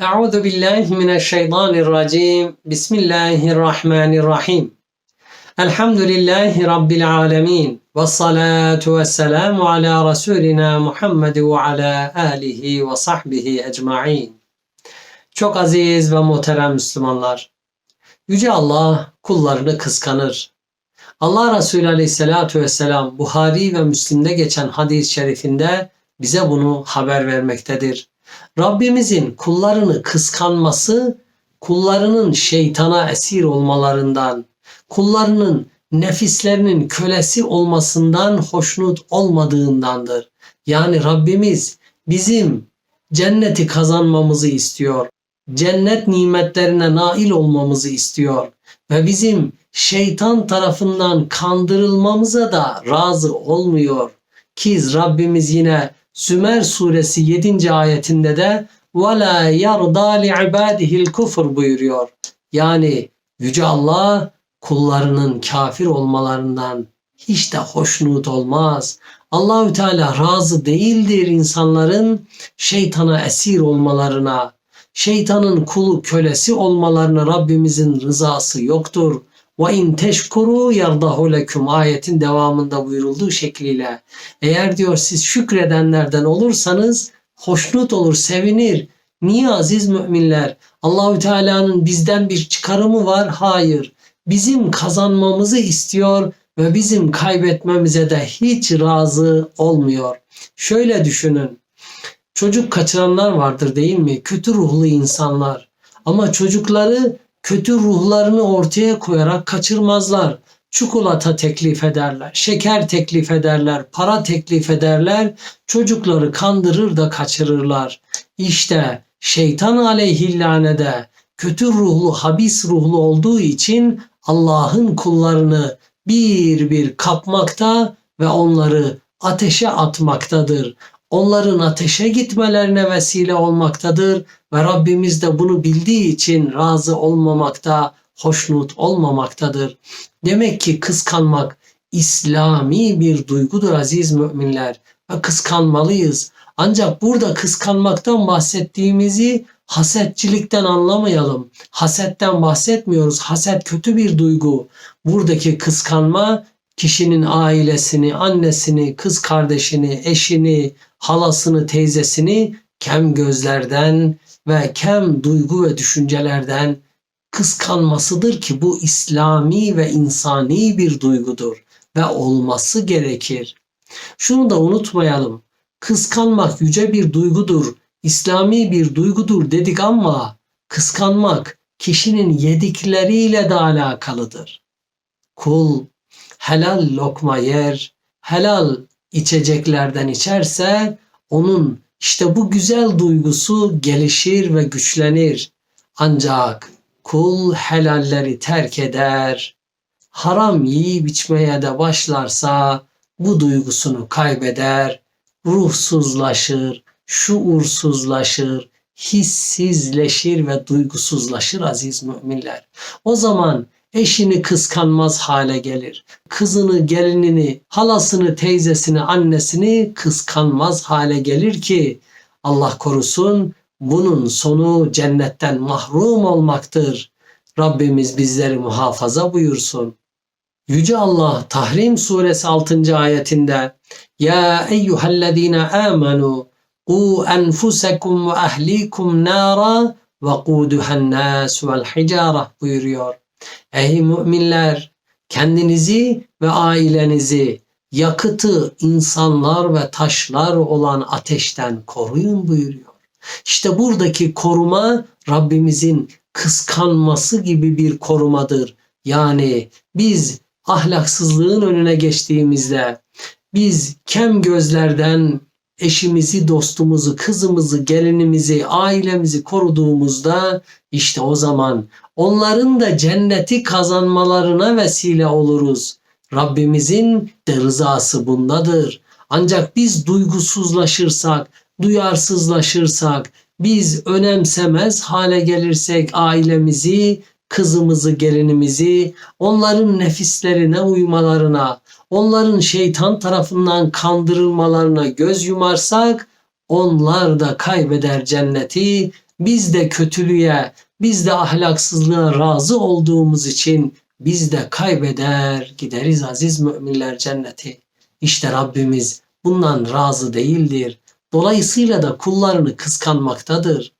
Euzu billahi mineşşeytanirracim. Bismillahirrahmanirrahim. Elhamdülillahi rabbil alamin. Ve salatu vesselamu ala rasulina Muhammed ve ala alihi ve sahbihi ecmaîn. Çok aziz ve muhterem Müslümanlar. Yüce Allah kullarını kıskanır. Allah Resulü Aleyhisselatü Vesselam Buhari ve Müslim'de geçen hadis-i şerifinde bize bunu haber vermektedir. Rabbimizin kullarını kıskanması kullarının şeytana esir olmalarından, kullarının nefislerinin kölesi olmasından hoşnut olmadığındandır. Yani Rabbimiz bizim cenneti kazanmamızı istiyor. Cennet nimetlerine nail olmamızı istiyor ve bizim şeytan tarafından kandırılmamıza da razı olmuyor. Ki Rabbimiz yine Sümer suresi 7. ayetinde de وَلَا يَرْضَى لِعِبَادِهِ الْكُفُرْ buyuruyor. Yani Yüce Allah kullarının kafir olmalarından hiç de hoşnut olmaz. Allahü Teala razı değildir insanların şeytana esir olmalarına, şeytanın kulu kölesi olmalarına Rabbimizin rızası yoktur. Ve in teşkuru yardahu leküm ayetin devamında buyurulduğu şekliyle. Eğer diyor siz şükredenlerden olursanız hoşnut olur, sevinir. Niye aziz müminler? Allahü Teala'nın bizden bir çıkarımı var? Hayır. Bizim kazanmamızı istiyor ve bizim kaybetmemize de hiç razı olmuyor. Şöyle düşünün. Çocuk kaçıranlar vardır değil mi? Kötü ruhlu insanlar. Ama çocukları kötü ruhlarını ortaya koyarak kaçırmazlar. Çikolata teklif ederler, şeker teklif ederler, para teklif ederler. Çocukları kandırır da kaçırırlar. İşte şeytan aleyhillanede kötü ruhlu, habis ruhlu olduğu için Allah'ın kullarını bir bir kapmakta ve onları ateşe atmaktadır onların ateşe gitmelerine vesile olmaktadır ve Rabbimiz de bunu bildiği için razı olmamakta, hoşnut olmamaktadır. Demek ki kıskanmak İslami bir duygudur aziz müminler ve kıskanmalıyız. Ancak burada kıskanmaktan bahsettiğimizi hasetçilikten anlamayalım. Hasetten bahsetmiyoruz. Haset kötü bir duygu. Buradaki kıskanma kişinin ailesini, annesini, kız kardeşini, eşini, halasını, teyzesini kem gözlerden ve kem duygu ve düşüncelerden kıskanmasıdır ki bu İslami ve insani bir duygudur ve olması gerekir. Şunu da unutmayalım. Kıskanmak yüce bir duygudur, İslami bir duygudur dedik ama kıskanmak kişinin yedikleriyle de alakalıdır. Kul helal lokma yer, helal içeceklerden içerse onun işte bu güzel duygusu gelişir ve güçlenir. Ancak kul helalleri terk eder, haram yiyip içmeye de başlarsa bu duygusunu kaybeder, ruhsuzlaşır, şuursuzlaşır, hissizleşir ve duygusuzlaşır aziz müminler. O zaman eşini kıskanmaz hale gelir. Kızını, gelinini, halasını, teyzesini, annesini kıskanmaz hale gelir ki Allah korusun bunun sonu cennetten mahrum olmaktır. Rabbimiz bizleri muhafaza buyursun. Yüce Allah Tahrim suresi 6. ayetinde Ya eyyühellezine amenu ahlikum nara ve quduhen nas vel hicara buyuruyor. Ey müminler kendinizi ve ailenizi yakıtı insanlar ve taşlar olan ateşten koruyun buyuruyor. İşte buradaki koruma Rabbimizin kıskanması gibi bir korumadır. Yani biz ahlaksızlığın önüne geçtiğimizde biz kem gözlerden eşimizi, dostumuzu, kızımızı, gelinimizi, ailemizi koruduğumuzda işte o zaman onların da cenneti kazanmalarına vesile oluruz. Rabbimizin de rızası bundadır. Ancak biz duygusuzlaşırsak, duyarsızlaşırsak, biz önemsemez hale gelirsek ailemizi, kızımızı, gelinimizi, onların nefislerine uymalarına, onların şeytan tarafından kandırılmalarına göz yumarsak onlar da kaybeder cenneti biz de kötülüğe, biz de ahlaksızlığa razı olduğumuz için biz de kaybeder gideriz aziz müminler cenneti. İşte Rabbimiz bundan razı değildir. Dolayısıyla da kullarını kıskanmaktadır.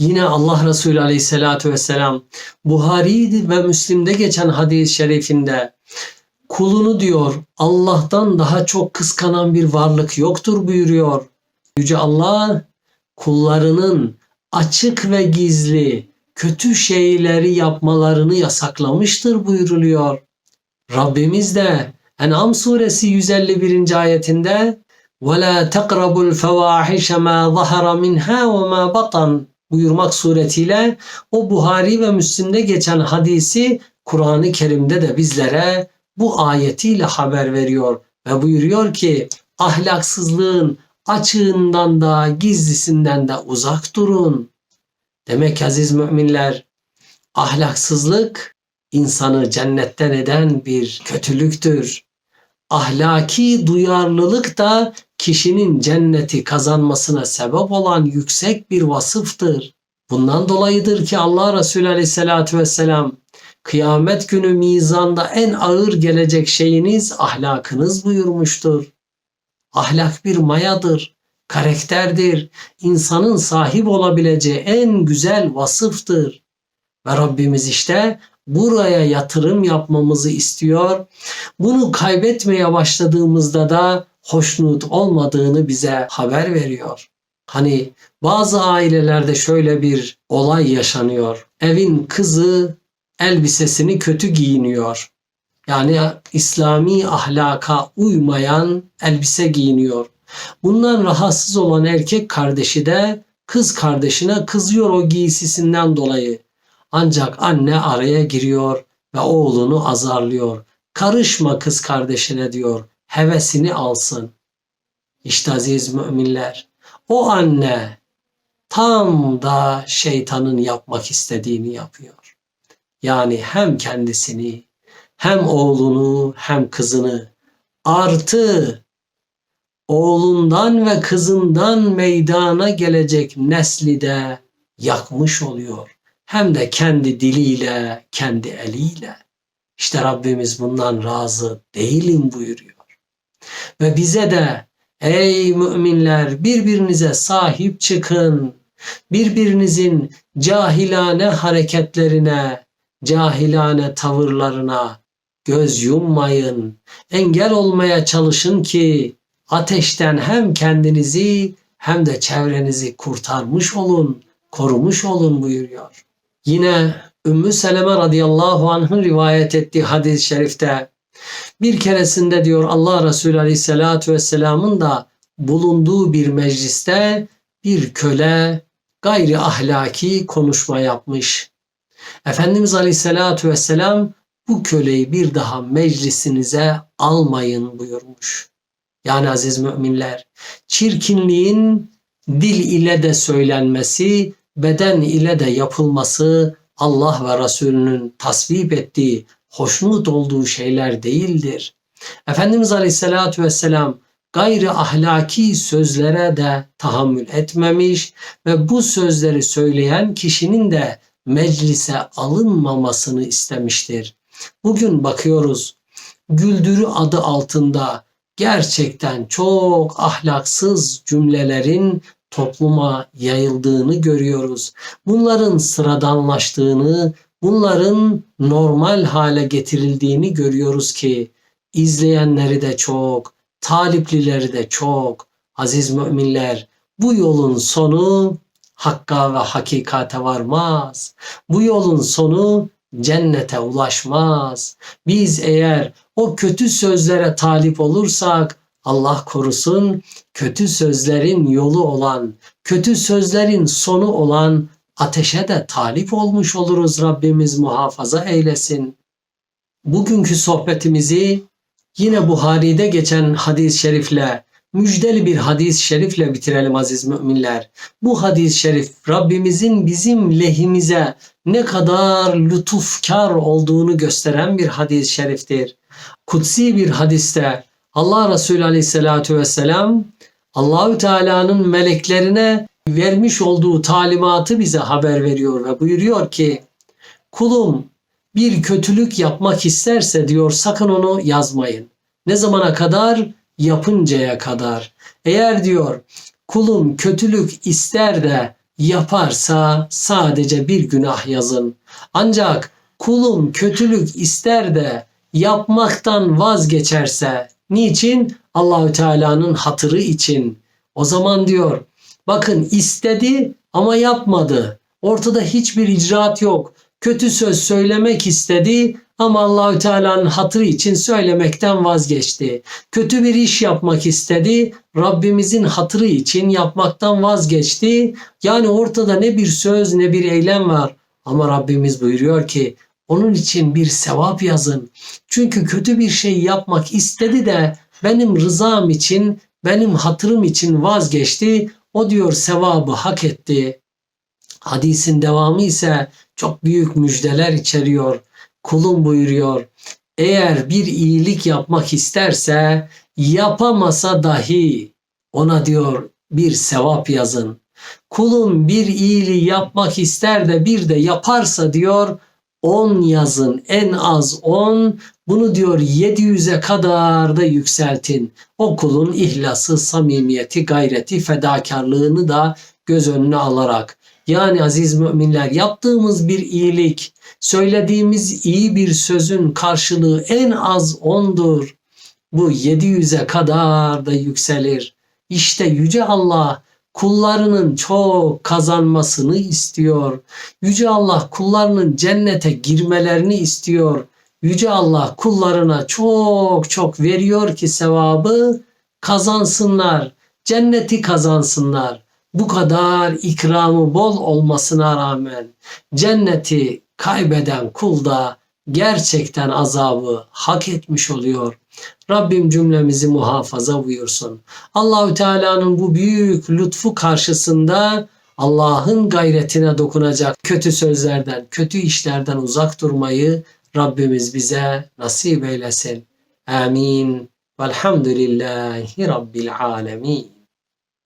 Yine Allah Resulü Aleyhisselatü Vesselam Buhari ve Müslim'de geçen hadis-i şerifinde kulunu diyor Allah'tan daha çok kıskanan bir varlık yoktur buyuruyor. Yüce Allah kullarının açık ve gizli kötü şeyleri yapmalarını yasaklamıştır buyuruluyor. Rabbimiz de En'am suresi 151. ayetinde وَلَا تَقْرَبُوا الْفَوَاحِشَ مَا ظَهَرَ مِنْهَا وَمَا بَطَنْ buyurmak suretiyle o Buhari ve Müslim'de geçen hadisi Kur'an-ı Kerim'de de bizlere bu ayetiyle haber veriyor ve buyuruyor ki ahlaksızlığın açığından da gizlisinden de uzak durun. Demek aziz müminler ahlaksızlık insanı cennetten eden bir kötülüktür. Ahlaki duyarlılık da kişinin cenneti kazanmasına sebep olan yüksek bir vasıftır. Bundan dolayıdır ki Allah Resulü Aleyhisselatü Vesselam kıyamet günü mizanda en ağır gelecek şeyiniz ahlakınız buyurmuştur. Ahlak bir mayadır, karakterdir, insanın sahip olabileceği en güzel vasıftır. Ve Rabbimiz işte buraya yatırım yapmamızı istiyor. Bunu kaybetmeye başladığımızda da hoşnut olmadığını bize haber veriyor. Hani bazı ailelerde şöyle bir olay yaşanıyor. Evin kızı elbisesini kötü giyiniyor. Yani İslami ahlaka uymayan elbise giyiniyor. Bundan rahatsız olan erkek kardeşi de kız kardeşine kızıyor o giysisinden dolayı. Ancak anne araya giriyor ve oğlunu azarlıyor. Karışma kız kardeşine diyor. Hevesini alsın. İşte aziz müminler o anne tam da şeytanın yapmak istediğini yapıyor. Yani hem kendisini hem oğlunu hem kızını artı oğlundan ve kızından meydana gelecek nesli de yakmış oluyor. Hem de kendi diliyle, kendi eliyle. İşte Rabbimiz bundan razı değilim buyuruyor. Ve bize de ey müminler birbirinize sahip çıkın. Birbirinizin cahilane hareketlerine, cahilane tavırlarına göz yummayın. Engel olmaya çalışın ki ateşten hem kendinizi hem de çevrenizi kurtarmış olun, korumuş olun buyuruyor. Yine Ümmü Seleme radıyallahu anh'ın rivayet ettiği hadis-i şerifte bir keresinde diyor Allah Resulü aleyhissalatü vesselamın da bulunduğu bir mecliste bir köle gayri ahlaki konuşma yapmış. Efendimiz aleyhissalatü vesselam bu köleyi bir daha meclisinize almayın buyurmuş. Yani aziz müminler, çirkinliğin dil ile de söylenmesi, beden ile de yapılması Allah ve Resulünün tasvip ettiği, hoşnut olduğu şeyler değildir. Efendimiz Aleyhisselatü Vesselam gayri ahlaki sözlere de tahammül etmemiş ve bu sözleri söyleyen kişinin de meclise alınmamasını istemiştir. Bugün bakıyoruz güldürü adı altında gerçekten çok ahlaksız cümlelerin topluma yayıldığını görüyoruz. Bunların sıradanlaştığını, bunların normal hale getirildiğini görüyoruz ki izleyenleri de çok, taliplileri de çok. Aziz müminler, bu yolun sonu hakka ve hakikate varmaz. Bu yolun sonu cennete ulaşmaz. Biz eğer o kötü sözlere talip olursak Allah korusun kötü sözlerin yolu olan, kötü sözlerin sonu olan ateşe de talip olmuş oluruz Rabbimiz muhafaza eylesin. Bugünkü sohbetimizi yine Buhari'de geçen hadis-i şerifle müjdeli bir hadis-i şerifle bitirelim aziz müminler. Bu hadis-i şerif Rabbimizin bizim lehimize ne kadar lütufkar olduğunu gösteren bir hadis-i şeriftir. Kutsi bir hadiste Allah Resulü Aleyhisselatü Vesselam Allahü Teala'nın meleklerine vermiş olduğu talimatı bize haber veriyor ve buyuruyor ki kulum bir kötülük yapmak isterse diyor sakın onu yazmayın. Ne zamana kadar? Yapıncaya kadar. Eğer diyor kulum kötülük ister de yaparsa sadece bir günah yazın. Ancak kulum kötülük ister de yapmaktan vazgeçerse niçin? Allahü Teala'nın hatırı için. O zaman diyor bakın istedi ama yapmadı. Ortada hiçbir icraat yok. Kötü söz söylemek istedi ama Allahü Teala'nın hatırı için söylemekten vazgeçti. Kötü bir iş yapmak istedi. Rabbimizin hatırı için yapmaktan vazgeçti. Yani ortada ne bir söz ne bir eylem var. Ama Rabbimiz buyuruyor ki onun için bir sevap yazın. Çünkü kötü bir şey yapmak istedi de benim rızam için, benim hatırım için vazgeçti. O diyor sevabı hak etti. Hadisin devamı ise çok büyük müjdeler içeriyor. Kulum buyuruyor. Eğer bir iyilik yapmak isterse yapamasa dahi ona diyor bir sevap yazın. Kulum bir iyiliği yapmak ister de bir de yaparsa diyor 10 yazın en az 10 bunu diyor 700'e kadar da yükseltin. O kulun ihlası, samimiyeti, gayreti, fedakarlığını da göz önüne alarak. Yani aziz müminler yaptığımız bir iyilik, söylediğimiz iyi bir sözün karşılığı en az 10'dur. Bu 700'e kadar da yükselir. İşte Yüce Allah kullarının çok kazanmasını istiyor. Yüce Allah kullarının cennete girmelerini istiyor. Yüce Allah kullarına çok çok veriyor ki sevabı kazansınlar. Cenneti kazansınlar. Bu kadar ikramı bol olmasına rağmen cenneti kaybeden kul da gerçekten azabı hak etmiş oluyor. Rabbim cümlemizi muhafaza buyursun. Allahü Teala'nın bu büyük lütfu karşısında Allah'ın gayretine dokunacak kötü sözlerden, kötü işlerden uzak durmayı Rabbimiz bize nasip eylesin. Amin. Velhamdülillahi Rabbil alemin.